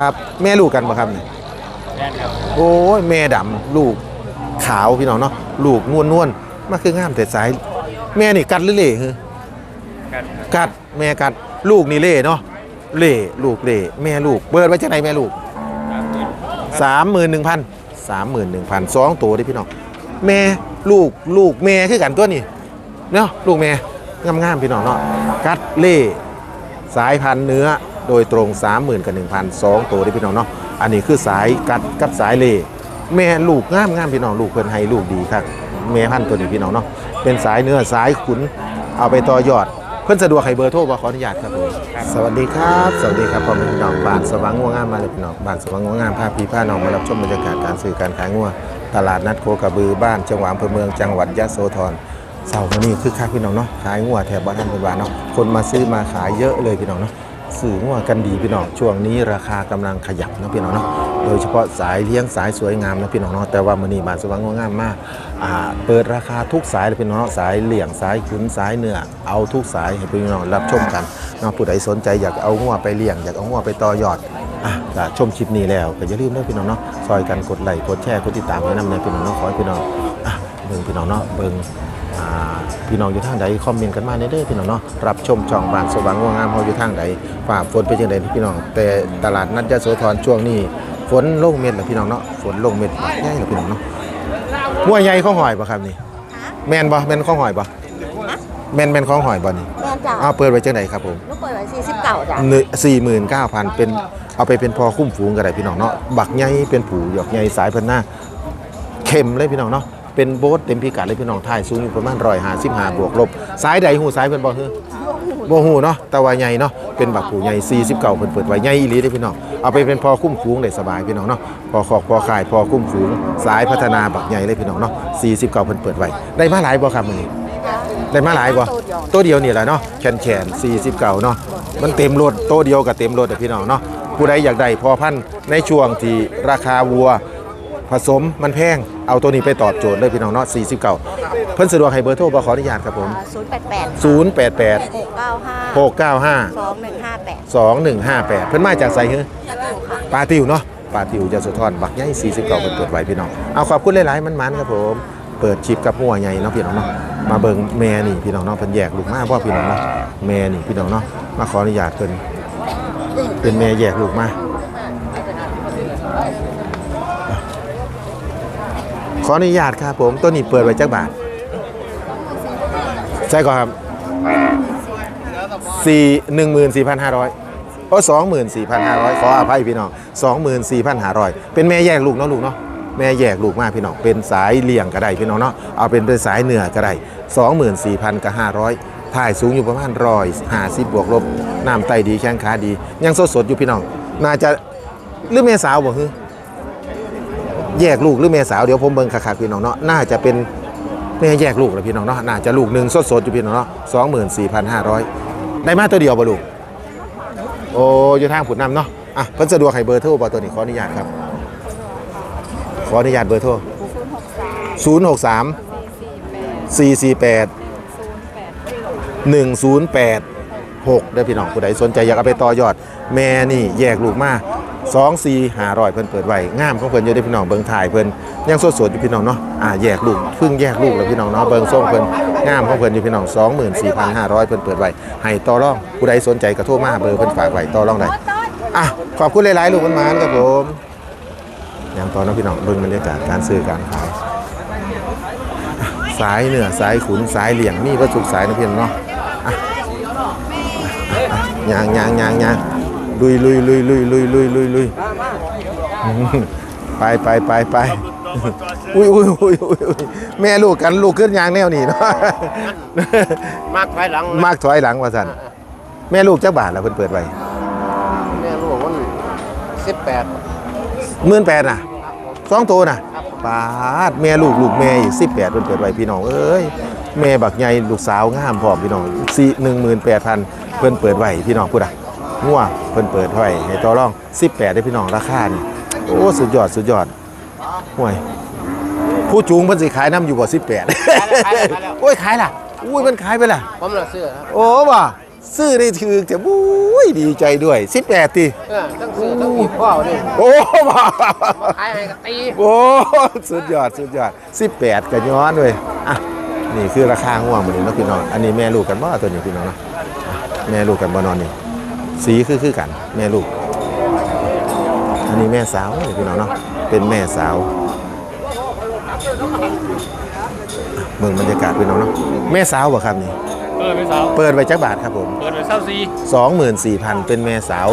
ครับ แม่ลูกกันบ่ครับนี่แม่นครับโอ้ยแม่ดำลูกขาวพี่น้องเนาะลูกนวลนวลๆมาคืองามแต่สาย แม่นี่กัดหรือเล่เหรอกันครับกัดแม่กัดลูกนี่เล่เนาะเล่ลูกเล่แม่ลูกเบิดไว้จังไหนแม่ลูกสามหมื่นสามหมื่นหนึ่งพันสามหมื่นหนึ่งพันสองตัวเด้พี่น้องแม่ลูกลูกแม่คือกันตัวนี้เนาะลูกแม่งามๆพี่น้องเนาะกัดเล่สายพันธุ์เนื้อ โดยตรง 30,000กับ1,000สองตัวเด้พี่น้องเนาะอันนี้คือสายกัดกับสายเล่แม่ลูกงามงามพี่น้องลูกเพิ่นให้ลูกดีครับแม่พันธุ์ตัวนี้พี่น้องเนาะเป็นสายเนื้อสายขุนเอาไปต่อยอด เพิ่นสะดวกให้เบอร์โทรบ่ขออนุญาตครับผมสวัสดีครับ สวัสดีครับพ่อแม่พี่น้องบ้านสว่างงัวงามมาเลยพี่น้องบ้านสว่างงัวงามพาพี่พาน้องมารับชมบรรยากาศการซื้อการขายงัวตลาดนัดโคกระบือบ้านจังหวัดอำเภอเมืองจังหวัดยะโสธรเสาร์วันนี้คือคักพี่น้องเนาะขายงัวแถบบ้านท่านเป็นบ้านเนาะคนมาซื้อมาขายเยอะเลยพี่น้องเนาะ ซื้องัวกันดีพี่น้องช่วงนี้ราคากำลังขยับนะพี่น้องเนาะโดยเฉพาะสายเลี้ยงสายสวยงามนะพี่น้องเนาะแต่ว่ามื้อนี้บ้าสว่างงัวงามมากเปิดราคาทุกสายเลยพี่น้องสายเหลี่ยงสายขุนสายเนื้อเอาทุกสายให้พี่น้องรับชมกันเนาะผู้ใดสนใจอยากเอางัวไปเลี้ยงอยากเอางัวไปต่อยอดอะชมคลิปนี้แล้วก็อย่าลืมนะพี่น้องเนาะซอยกันกดไลค์กดแชร์กดติดตามให้นำในพี่น้องเนาะขอให้พี่น้องอะเบิ่งพี่น้องเนาะเบิ่ง พี่น้องอยู่ทางใดคอมเมนต์กันมาในเด้อพี่น้องเนาะรับชมช่องบ้านสว่างงวงามเฮาอยู่ทางใดฝ่าฝนเป็นจังไดพี่น้อง แต่ตลาดนัดยะโสธรช่วงนี้ฝนลงเม็ดแล้วพี่น้องเนาะฝนลงเม็ดบักใหญ่แล้วพี่น้องเนาะหัวใหญ่ของหอยบ่ครับนี่แม่นบ่แม่นของหอยบ่แม่นแม่นของหอยบ่นี่แม่นจ้ะอ้าวเปิดไว้จังไดครับผมลูกเปิดไว้สี่สิบเก้าจ้ะ49,000เป็นเอาไปเป็นพอคุ้มฝูงก็ได้พี่น้องเนาะบักใหญ่เป็นผูหยอกใหญ่สายเพิ่นหน้าเข้มเลยพี่น้องเนาะ เป็นโบ๊ทเต็มพิกัดเลยพี่น้องท่ายสูงอยู่ประมาณร้อยห้าสิบห้าบวกลบสายใดหูสายเพิ่นบ่ฮือบ่หูเนาะแต่ว่าใหญ่เนาะเป็นบักผูใหญ่49เพิ่นเปิดไว้ใหญ่อีหลีเด้อพี่น้องเอาไปเป็นพอคุ้มฟูงได้สบายพี่น้องเนาะพอขอกพอขายพอคุ้มฟูงสายพัฒนาบักใหญ่เลยพี่น้องเนาะ49เพิ่นเปิดไว้ได้มาหลายบ่ครับมื้อนี้ได้มาหลายบ่ตัวเดียวนี่แหละเนาะแขนแขน49เนาะมันเต็มรถโตวเดียวกับเต็มรถอะพี่น้องเนาะผู้ใดอยากได้พอพันธุ์ในช่วงที่ราคาวัว ผสมมันแพงเอาตัวนี้ไปตอบโจทย์เลยพี่น้องเนาะ49 เพิ่นสะดวกให้เบอร์โทรบ่ขออนุญาตครับผม ศูนย์แปดแปด088 หกเก้าห้า695 สองหนึ่งห้าแปด2158 เพิ่นมาจากไสคือปาติวเนาะปาติวจะสุทรบักใหญ่49เพิ่นเปิดไว้พี่น้องเอาขอบคุณหลายๆมันๆครับผมเปิดชิปกับหัวใหญ่เนาะพี่น้องเนาะมาเบิ่งแม่นี่พี่น้องเนาะเพิ่นแยกลูกมาบ่พี่น้องเนาะแม่นี่พี่น้องเนาะมาขออนุญาตเพิ่นเป็นแม่แยกลูกมา ขออนุญาตครับผมตัวนี้เปิดไว้จักบาทใช่ก่อนครับสี่หนึ่งหมื่นสี่พันห้าร้อยโอ้สองหมื่นสี่พันห้าร้อยขออภัยพี่น้องสองหมื่นสี่พันห้าร้อยเป็นแม่แยกลูกเนาะลูกเนาะแม่แยกลูกมากพี่น้องเป็นสายเลี่ยงก็ได้พี่น้องเนาะเอาเป็นเป็นสายเหนือก็ได้สองหมื่นสี่พันกับห้าร้อยถ่ายสูงอยู่ประมาณร้อยห้าสิบบวกลบน้ำไตดีแข้งขาดี ยังสดสดอยู่พี่น้อง น่าจะหรือแม่สาวบ่ฮึ แยกลูกหรือแม่สาวเดี๋ยวผมเบิ่งคักๆพี่น้องเนาะน่าจะเป็นแม่แยกลูกแล้วพี่น้องเนาะน่าจะลูกหนึ่งสดๆอยู่พี่น้องเนาะสองหมื่นสี่พันห้าร้อยได้มาตัวเดียวบ่ลูกโอ้อยู่ทางผุดนำเนาะอะเพิ่นสะดวกให้เบอร์โทรบ่ตัวนี้ขออนุญาตครับ ขออนุญาตเบอร์โทรศูนย์หกสามสี่สี่แปดหนึ่งศูนย์แปดหกได้พี่น้องผู้ใดสนใจอยากเอาไปต่อยอด แม่นี่แยกลูกมา สองสี่หารอยเพิ่นเปิดไว้งามของเพิ่นอยู่ได้พี่น้องเบิ่งถ่ายเพิ่นยังสดๆอยู่พี่น้องเนาะอ่าแยกลูกเพิ่งแยกลูกแล้วพี่น้องเนาะเบิ่งส่งเพิ่นงามของเพิ่นอยู่พี่น้อง24,500เพิ่นเปิดไว้ให้ต่อรองผู้ใดสนใจก็โทรมาเบอร์เพิ่นฝากไว้ต่อรองได้อะขอบคุณหลายๆลูกมันมานครับผมยังต่อเนาะพี่น้องเบิ่งบรรยากาศการซื้อการขายสายเหนือสายขุนสายเหลี่ยงมีประสุกสายนะพี่น้องเนาะอะอะอะยางยางยางยาง ลุยลุยลุยลุยลุยลุยลุยลุยไปไปไปไปอุ้ยอุ้ยอุ้ยอุ้ยอุ้ยแม่ลูกกันลูกขึ้นยางแนวนี่เนาะมากไปหลังมากถอยหลังว่าสันแม่ลูกจักบาทแล้วเพิ่นเปิดไว้แม่ลูกมันสิบแปดหมื่นแปดน่ะสองตัวน่ะปาดแม่ลูกลูกแม่อีกสิบแปดเพิ่นเปิดไว้พี่น้องเอ้ยแม่บักใหญ่ลูกสาวงามพร้อมพี่น้องสี่หนึ่งหมื่นแปดพันเพิ่นเปิดไว้พี่น้องพูดอะ งัวเพิ่นเปิดไว้ให้ต่อรองสิบแปดได้พี่น้องราคานี่โอ้สุดยอดสุดยอดห่วยผู้จูงเพิ่นสิขายน้ำอยู่บ่สิบแปดโอ้ยขายล่ะอุ้ยมันขายไปล่ะผมน่ะซื้อครับโอ้บ่ซื้อได้ถือจะบุ้ยดีใจด้วย 18ตีเออทั้งซื้อทั้งอีกพ่อนี่โอ้บ่มาขายให้ก็ตีโอ้สุดยอดสุดยอด 18ก็ย้อนเว้ยอะนี่คือราคาง่วงมื้อนี้เนาะพี่น้องอันนี้แม่ลูกกันบ่ตัวนี้พี่น้องเนาะอะแม่ลูกกันบ่นอนนี่ สีคือคือกันแม่ลูก อันนี้แม่สาวนี่พี่น้องเนาะเป็นแม่สาวเมืองบรรยากาศพี่น้องเนาะแม่สาวบ่ครับนี่เออเป็นสาวเปิดไว้จักบาทครับผมเปิดไปเศร้าซี24,000เป็นแม่สาว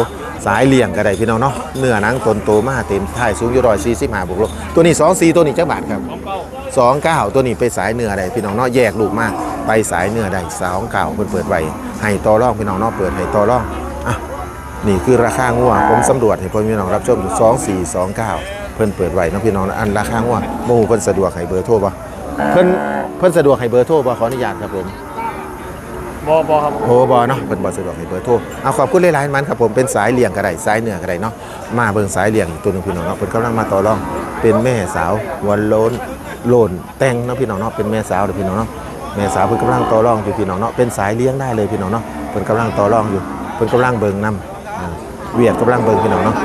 สายเลี่ยงก็ได้พี่น้องเนาะเนื้อหนังตนโตมาเต็มท้ายสูงอยู่ร้อยสี่สิบห้าบวกลบตัวนี้2 4ตัวนี้จักบาทครับของเก้า2 9ตัวนี้ไปสายเนื้อได้พี่น้องเนาะแยกลูกมาไปสายเนื้อได้สองเก่าเพิ่นเปิดไว้ให้ต่อรองพี่น้องเนาะเปิดให้ต่อรองอะ นี่คือราคางัวผมสำรวจให้พ่อพี่น้องรับชมอยู่2429 เพิ่นเปิดไว้เนาะพี่น้องอันราคางัวโมโหเพิ่นสะดวกให้เบอร์โทรบ่เพิ่นเพิ่นสะดวกให้เบอร์โทรบ่ขออนุญาตครับผมบอบอครับโอ้บอเนาะเป็นบอสะดวกให้เบอร์โทรเอาขอบคุณหลายๆมันครับผมเป็นสายเลี่ยงก็ได้สายเหนือก็ได้เนาะมาเบิ่งสายเลี่ยงอีกตัวหนึงพี่น้องเนาะเป็นกำลังมาต่อรอง เป็นแม่สาววันโลนโลนแต่งเนาะพี่น้องเนาะเป็นแม่สาวเด้อพี่น้องเนาะแม่สาวเพิ่นกำลังต่อรองอยู่พี่น้องเนาะเป็นสายเลี้ยงได้เลยพี่น้องเนาะเพิ่นกำลังต่อรองอยู่เพิ่นกำลังเบิ่งนํอ่า เวียดกำลังเบิ่งพี่น้องเนาะ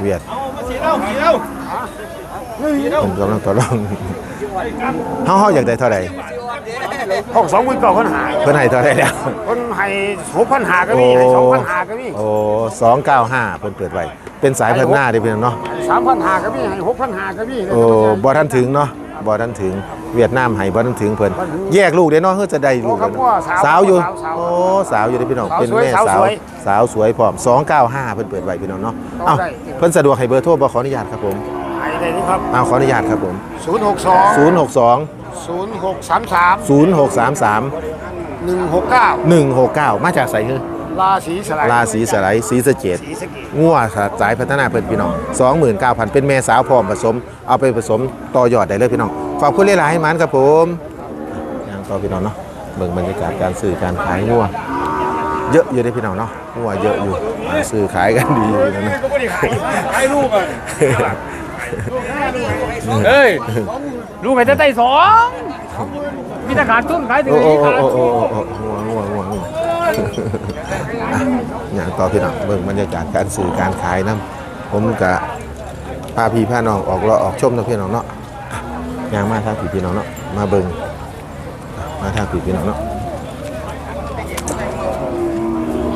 เวียดเพิ่นกำลังต่อรองเฮาเฮาอยากได้เท่าใดห้องสองหมื่นเก้าพันหาเพิ่นให้เท่าใดแล้วคนให้หกพันหาก็มีให้สองพันหาก็มีโอ้สองเก้าห้าเพิ่นเปิดไว้เป็นสายพันหน้าเด้อพี่น้องเนาะสามพันหาก็มีให้หกพันหาก็มีโอ้บ่ทันถึงเนาะ บ่ทันถึงเวียดนามให้บ่ทันถึงเพิ่นแยกลูกได้เนาะเฮือจะได้ลูกแล้วเนาะสาวอยู่โอ้สาวอยู่เด้อพี่น้องเป็นแม่สาวสาวสวยพร้อม295เพิ่นเปิดไว้พี่น้องเนาะเอ้าเพิ่นสะดวกให้เบอร์โทรบ่ขออนุญาตครับผมให้ได้นี่ครับเอาขออนุญาตครับผมศูนย์หกสอง062ศูนย์หกสามสาม0633หนึ่งหกเก้า169 มาจากไสคือ ราศีสลายราศีสไลด์ศรีสะเกษสีสะเกษงัวสายพัฒนาเพิ่นพี่น้อง29,000 เป็นแม่สาวพร้อมผสม เอาไปผสมต่อยอดได้เลยพี่น้อง ขอบคุณหลายๆให้มันครับผมยังต่อพี่น้องเนาะเบิ่งบรรยากาศการซื้อการขายงัวเยอะอยู่ได้อพี่น้องเนาะงัวเยอะอยู่อ่าซื้อขายกันดีอยู่พี่น้องเนาะก็ไม่ได้ขายขายลูกอะเฮ้ยลูกให้จะได้สองมีแต่ขาดทุนขายถึงโอ้โอ้ อะอย่างต่อพี่น้องเบิ่งบรรยากาศการซื้อการขายนํผมกะพาพี่พาน้องออกเลาะออกชมนะพี่น้องเนาะอะย่างมาทางพี่พี่น้องเนาะมาเบิ่งอะมาทางพี่พี่น้องเนาะ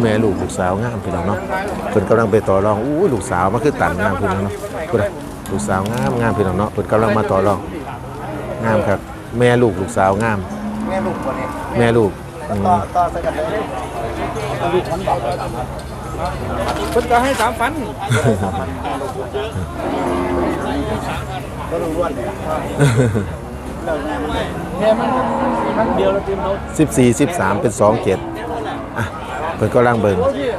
แม่ลูกลูกสาวงามพี่น้องเนาะเพิ่นกำลังไปต่อรองอู้ยลูกสาวมาคือตันงามพี่น้องเนาะพุ่นน่ะลูกสาวงามงามพี่น้องเนาะเพิ่นกำลังมาต่อรองงามครับ แม่ลูกลูกสาวงาม แม่ลูกคนนี้แม่ลูกอืม ต่อต่อใส่กันเลยเพิ่นก็ให้สามพันก็รู้ล้วนเลยแค่มันครั้งเดียวแล้วเต็มรถสิบสี่สิบสามเป็นสองเจ็ดอะเพิ่นกำลังเบิ่ง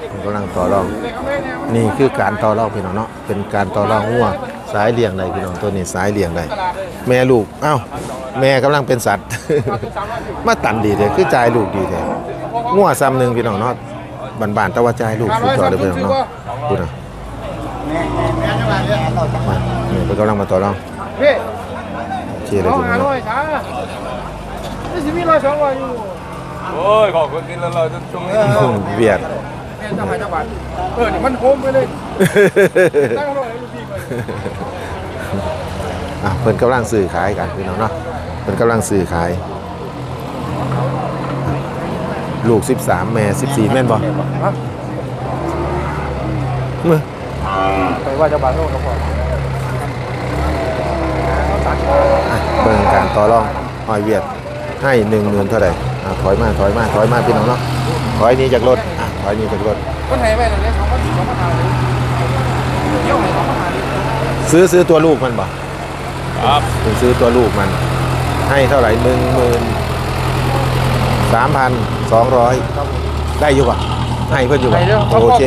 เพิ่นกำลังต่อรอง นี่คือการต่อรองพี่น้องเนาะเป็นการต่อรองงัว สายเลี้ยงใดพี่น้องตัวนี้สายเลี้ยงใดแม่ลูกเอ้าแม่กำลังเป็นสัตว์ มาตันดีเด้คือจ่ายลูกดีแท้งัวซ้ำหนึ่งพี่น้องเนาะบานๆแต่ว่าจ่ายลูกสุดยอดเลยพี่น้องเนาะพูดนะมานี่เพิ่นกำลังมาต่อรองพี่เชียร์เลยเอาพี่น้หาองร้อเนาะยช้าไม่สิมีร้อยสองร้อยอยู่โอ้ยขอบคุณที่เราเราจะช่วงนี้เวียดแม่จะหายจังหวัดเออนี่มันโคมไปเลย ตั้งร้อยให้ลูกพี่ก่อนอะเพิ่นกำลังซื้อขายกันพี่น้องเนาะเพิ่นกำลังซื้อขาย ลูก 13 แม่ 14 แม่นบ่เมื่อไปว่าจะบาดโน่นก็พออะเบิ่งการต่อรองหอยเวียดให้1 0,000เท่าไหร่อะถอยมาถอยมาถอยมาพี่น้องเนาะถอยหนี้จากรถอะถอยหนี้จากรถคนไหนไปตรงนี้สองพันสี่สองพันห้าเลยเที่ยวไหนสองพันห้าเลย ซื้อซื้อตัวลูกมันบ่ครับถึงซื้อตัวลูกมัน ให้เท่าไหร่หนึ่งหมื่นสามพันสองร้อยได้อยู่ป่ะให้เพื่อนอยู่ป่ะโอเค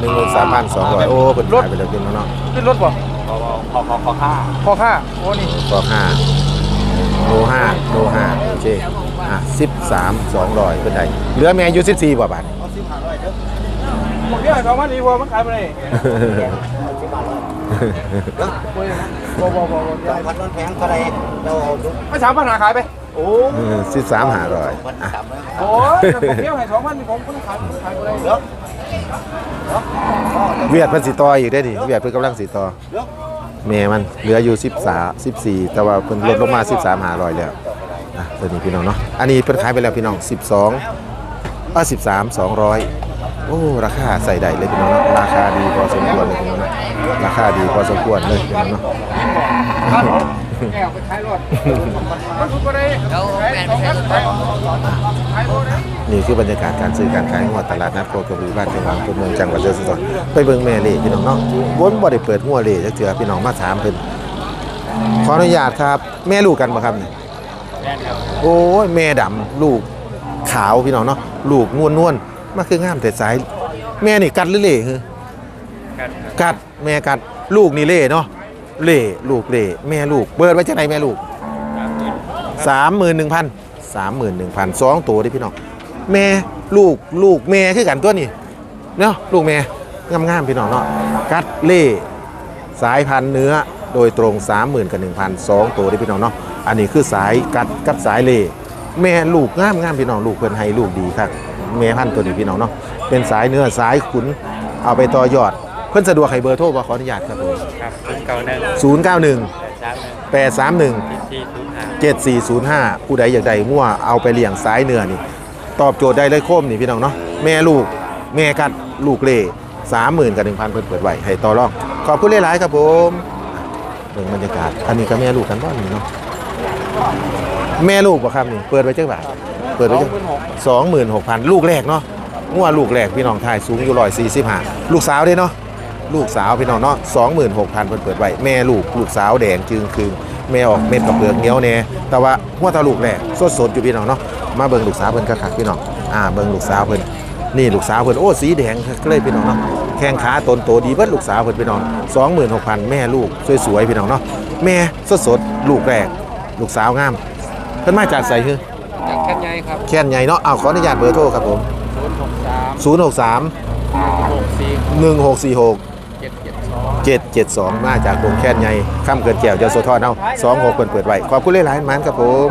หนึ่งหมื่นสามพันสองร้อยโอ้เพิ่นขายไปแล้วพี่น้องเนาะขึ้นรถป่ะขอขอขอขอค่าพอค่าโอ้นี่ก็ห้าโลห้าโลห้าโอเคอะสิบสามสองร้อยเป็นไงเหลือแม่อายุสิบสี่บ่บาทหมดเรื่องสองพันสี่พอมันขายไปเลยพ บ่บ่บ่บ่สองพันมันแพงเท่าไรเราเอาดูไม่สามพันหาขายไป โอ้สิบสามหาร้อยพันสามร้อยโหผมเที่ยวให้สองพันผมคนขายคนขายอะไรเยอะเวียดเพิ่นสิต่ออยู่ได้ดิเวียดเพิ่นกำลังสิต่อแม่มันเหลืออยู่13 14แต่ว่าเพิ่นลดลงมา13หาร้อยแล้วอะตัวนี้พี่น้องเนาะอันนี้เพิ่นขายไปแล้วพี่น้อง12เองอ13 200โอ้ราคาใส่ได้เลยพี่น้องราคาดีพอสมควรเลย ราคาดีพอสมควรเลยพี่น้องเนาะแก้วไปขายรถมันถูกก็ได้แล้วแม่ขายขายขายโลนะนี่คือบรรยากาศการซื้อการขายงวดตลาดนัดโคกระบือบ้านจังหวัดตัวเมืองจังหวัดเชียงรายไปเบิ่งแม่เล่พี่น้องเนาะวนบ่ได้เปิดงัวเล่จักเทื่อพี่น้องมาถามเพิ่นขออนุญาตครับ แม่ลูกกันบ่ครับนี่โอ้ยแม่ดำลูกขาวพี่น้องเนาะลูกนวลนวลๆมาคืองามแต่สาย แม่นี่กัดหรือเล่คือ กัดแม่กัดลูกนี่เล่เนาะเล่ลูกเล่แม่ลูกเบิดไว้จังไหนแม่ลูกสามหมื่นหนึ่งพันสามหมื่นหนึ่งพันสองตัวดิพี่น้องแม่ลูกลูกแม่คือกันตัวนี้เนาะลูกแม่งามๆพี่น้องเนาะกัดเล่สายพันธุ์เนื้อโดยตรง 30,000กับ1,000สองตัวดิพี่น้องเนาะอันนี้คือสายกัดกับสายเล่แม่ลูกงามงามพี่น้องลูกเพิ่นให้ลูกดีครับแม่พันตัวนี้พี่น้องเนาะเป็นสายเนื้อสายขุนเอาไปต่อยอด เพิ่นสะดวกให้เบอร์โทรบ่ขออนุญาตครับผมครับคุณเก่าหนึ่ง091แปดสามหนึ่ง831ที่ศูนย์ห้า7405ผู้ใดอยากได้มั่วเอาไปเลี้ยงสายเนื้อนี่ ตอบโจทย์ได้เลยโคมนี่พี่น้องเนาะแม่ลูกแม่กัดลูกเล่สามหมื่นกับหนึ่งพันเพิ่นเปิดไว้ให้ต่อรอง ขอบคุณหลายๆครับผมเบิ่งบรรยากาศ อันนี้ก็แม่ลูกกันบ้านนี่เนาะแม่ลูกบ่ครับนี่เปิดไว้จังบาทเปิดไว้จังสองหมื่นหกพันลูกแรกเนาะงัวลูกแรกพี่น้องทายสูงอยู่ร้อยสี่สิบห้าลูกสาวเด้เนาะ ลูกสาวพี่น้องเนาะสองหมื่นหกพันเพิ่นเปิดไว้แม่ลูกลูกสาวแดงจึงคืงแม่ออกเม็ดกับเปลือกเหนียวแน่แต่ว่าหัวตาลูกแหลกสดสดๆอยู่พี่น้องเนาะมาเบิ่งลูกสาวเพิ่นคักๆพี่น้องอ่าเบิ่งลูกสาวเพิ่นนี่ลูกสาวเพิ่นโอ้สีแดงก็เลยพี่น้องเนาะแข้งขาตนโตดีเบิดลูกสาวเพิ่นพี่น้องสองหมื่นหกพันแม่ลูกสวยๆพี่น้องเนาะแม่สดสดๆลูกแรกลูกสาวงาม เพิ่นมาจากไสคือจากแค่ไงครับแค่นใหญ่เนาะเอาขออนุญาตเบอร์โทรครับผมศูนย์หกสาม063หกสี่1646 772มาจากดงแค่นใหญ่ข้ามเกินแก้วเจ้าโซทอเนา26เปิดเปิดไว้ขอบคุณหลายๆมันครับผม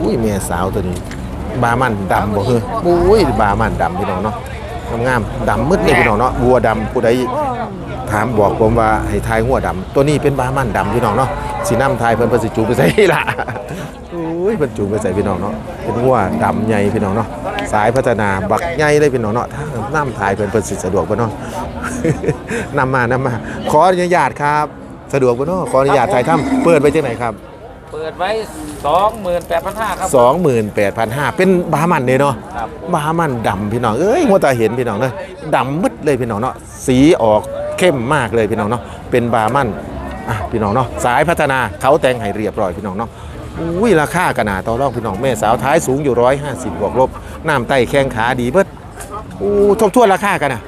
อุ้ยเมียสาวตัวนี้บามันดำบ่เฮ้ยอุ้ยบามันดำพี่น้องเนาะงามๆดำมืดเลยพี่น้องเนาะวัวดำผู้ใดถามบอกผมว่าให้ทายหัวดำตัวนี้เป็นบามันดำพี่น้องเนาะสีน้ำทายเพิ่นเพิ่นสิจูไปใส่ล่ะอุ้ยเพิ่นจูไปใส่พี่น้องเนาะเป็นหัวดำใหญ่พี่น้องเนาะสายพัฒนาบักใหญ่เลยพี่น้องเนาะถ้า น้ำทายเพิ่นเพิ่นสิสะดวกบ่เนาะนำมานำมา ขออนุญาตครับ สะดวกบ่เนาะขออนุญาตถ่ายทำเปิดไว้จังไหนครับ เปิดไว้สองหมื่นแปดพันห้าครับ 28,500เป็นบามันเด้เนาะครับ บามันดำพี่น้องเอ้ยหัวตาเห็นพี่น้องเนาะดำมืดเลยพี่น้องเนาะสีออกเข้มมากเลยพี่น้องเนาะเป็นบามันอะพี่น้องเนาะสายพัฒนาเขาแต่งให้เรียบร้อยพี่น้องเนาะอุ้ยราคากระนาต่อรองพี่น้องแม่สาวท้ายสูงอยู่150บวกลบน้ำไตแข้งขาดีเบิด อู้ทบทวนราคากันนะ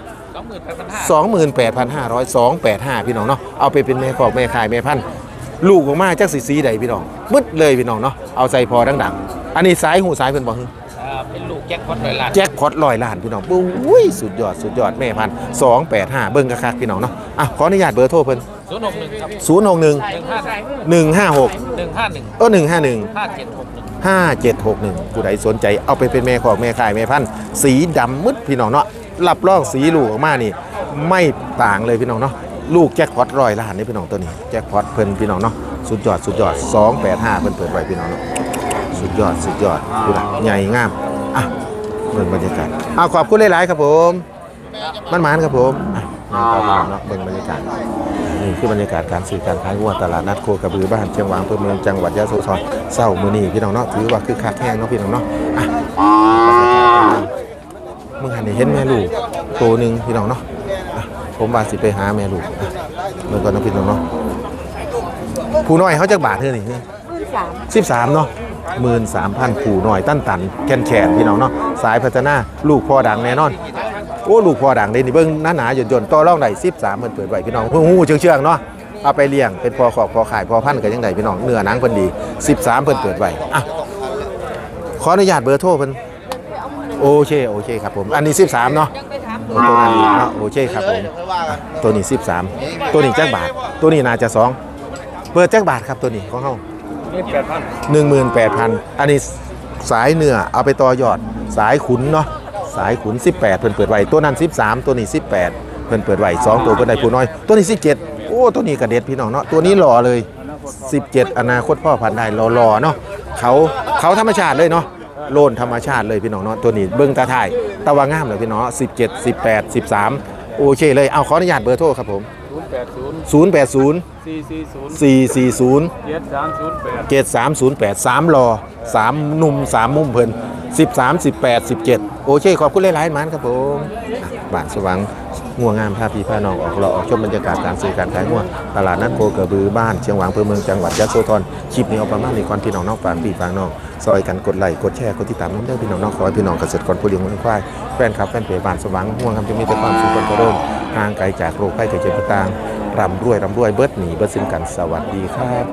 สองหมื่นแปดพันห้า28,500 285 พี่น้องเนาะเอาไปเป็นแม่ขอกแม่ขายแม่พันธุ์ลูกออกมาจากสีสีใดพี่น้องมืดเลยพี่น้องเนาะเอาใส่พอดังๆ อันนี้สายหูสายเพิ่นบอกอ่าเป็นลูกแจ็คพอตเลยล่ะแจ็คพอตลอยล้านพี่น้องอุ้ยสุดยอดสุดยอดแม่พันสองแปดห้าเบิ้งกระคักพี่น้องเนาะอะขออนุญาตเบอร์โทรเพิ่นศูนย์หกหนึ่งครับศูนย์หกหนึ่งหนึ่งห้าหนึ่งห้าหกหนึ่งห้าหนึ่งเออหนึ่งห้าหนึ่งห้าเจ็ดหก หนึ่งห้าเจ็ดหกหนึ่งผู้ใดสนใจเอาไปเป็นแม่ของแม่ขายแม่พันธุ์สีดำมืดพี่น้องเนาะรับรองสีลูกออกมานี่ ไม่ต่างเลยพี่น้องเนาะลูกแจ็คพอตร้อยล้านนี่พี่น้องตัวนี้แจ็คพอตเพิ่นพี่น้องเนาะสุดยอดสุดยอดสองแปดห้าเพิ่นเปิดไว้พี่น้องเนาะสุดยอดสุดยอดดูนะใหญ่งามอะเบิ่งบรรยากาศเอาขอบคุณหลายๆครับผมมันหมานครับผมอะนี่ครับพี่น้อเนาะเบิ่งบรรยากาศ นี่คือบรรยากาศการซื้อการขายวัวตลาดนัดโคกระบือบ้านเชียงหวางอำเภอเมืองจังหวัดยะโสธรเศร้ามื้อนี้พี่น้องเนาะถือว่าคือคักแห้งเนาะพี่น้องเนาะอะมึงหันนี่เห็นแม่ลูกตัวหนึงพี่น้องเนาะอะผมว่าสิไปหาแม่ลูกอะเมื่อก่อนเนาะพี่น้องเนาะผู้น้อยเขาจักบาทเท่านี่สามสิบสามเนาะหมื่นสามพันขู่หน่อยตั้นตันแคนแขนพี่น้องเนาะสายพัฒนาลูกพ่อดังแน่นอน โอ้ลูกพอดังเลยนี่เบิ้งหนาหนาหย่นหย่นต่อร่องได้สิบสามเพิ่นเปิดไว้พี่น้องเพิ่งหูเชืองเชืองเนาะเอาไปเลี้ยงเป็นพอขอบพอขายพอพันกันยังไงพี่น้องเนื้อหนังเพิ่นดีสิบสามเพิ่นเปิดไว้อะขออนุญาตเบอร์โทรเพิ่นโอเคโอเคครับผมอันนี้สิบสามเนาะโอ้ตัวนั้อีกเนาะโอเคครับผมตัวนี้13ตัวนี้แจักบาท ตัวนี้น่าจะสองเปิดจักบาทครับตัวนี้ของเฮานี่แปดพันอันนี้สายเนื้อเอาไปต่อยอดสายขุนเนาะ สายขุน 18 เพิ่นเปิดไว้ตัวนั้น 13 ตัวนี้ 18 เพิ่นเปิดไว้2ตัวเพิ่นได้ผู้น้อย ตัวนี้ 17 โอ้ตัวนี้กระเด็ดพี่น้องเนาะตัวนี้หล่อเลย 17 อนาคตพ่อพันธุ์ได้หล่อๆเนาะเขาเขาธรรมชาติเลยเนาะโลนธรรมชาติเลยพี่น้องเนาะตัวนี้เบิ่งตาถ่ายตะวางามเลยพี่น้องเนาะ17 18 13 โอเคเลยเอาขออนุญาตเบอร์โทรครับผมศูนย์แปดศูนย์080สี่สี่ศูนย์440เจ็ดสามศูนย์แปดเกตสามศูนย์แปดสามรอสามหนุ่มสามมุมเพิ่น สิบสามสิบแปดสิบเจ็ดโอเค ขอบคุณหลายๆมันครับผมบ้านสว่างงัวงงามพาพี่พาน้องออกเราออกชมบรรยากาศการซื้อการขายงัวงตลาดนัดโคกระบือบ้านเชียงหวางอำเภอเมืองจังหวัดยะโสธรคลิปนี้เอาประมาณนี้ก่อนพี่น้องนอกฝากพี่ฝากน้องซอยกันกดไลค์กดแชร์กดติดตามน้ำเด้อพี่น้องนอกขอให้พี่น้องเกษตรกรผู้เลี้ยงวัวควายแฟนคลับแฟนเพจบ้านสว่างง่วงคำจะมีแต่ความสุขความเจริญห่างไกลจากโรคภัยไข้เจ็บต่างๆร่ำรวยร่ำรวยเบิดหนีเบิดสิ้นกันสวัสดีครับ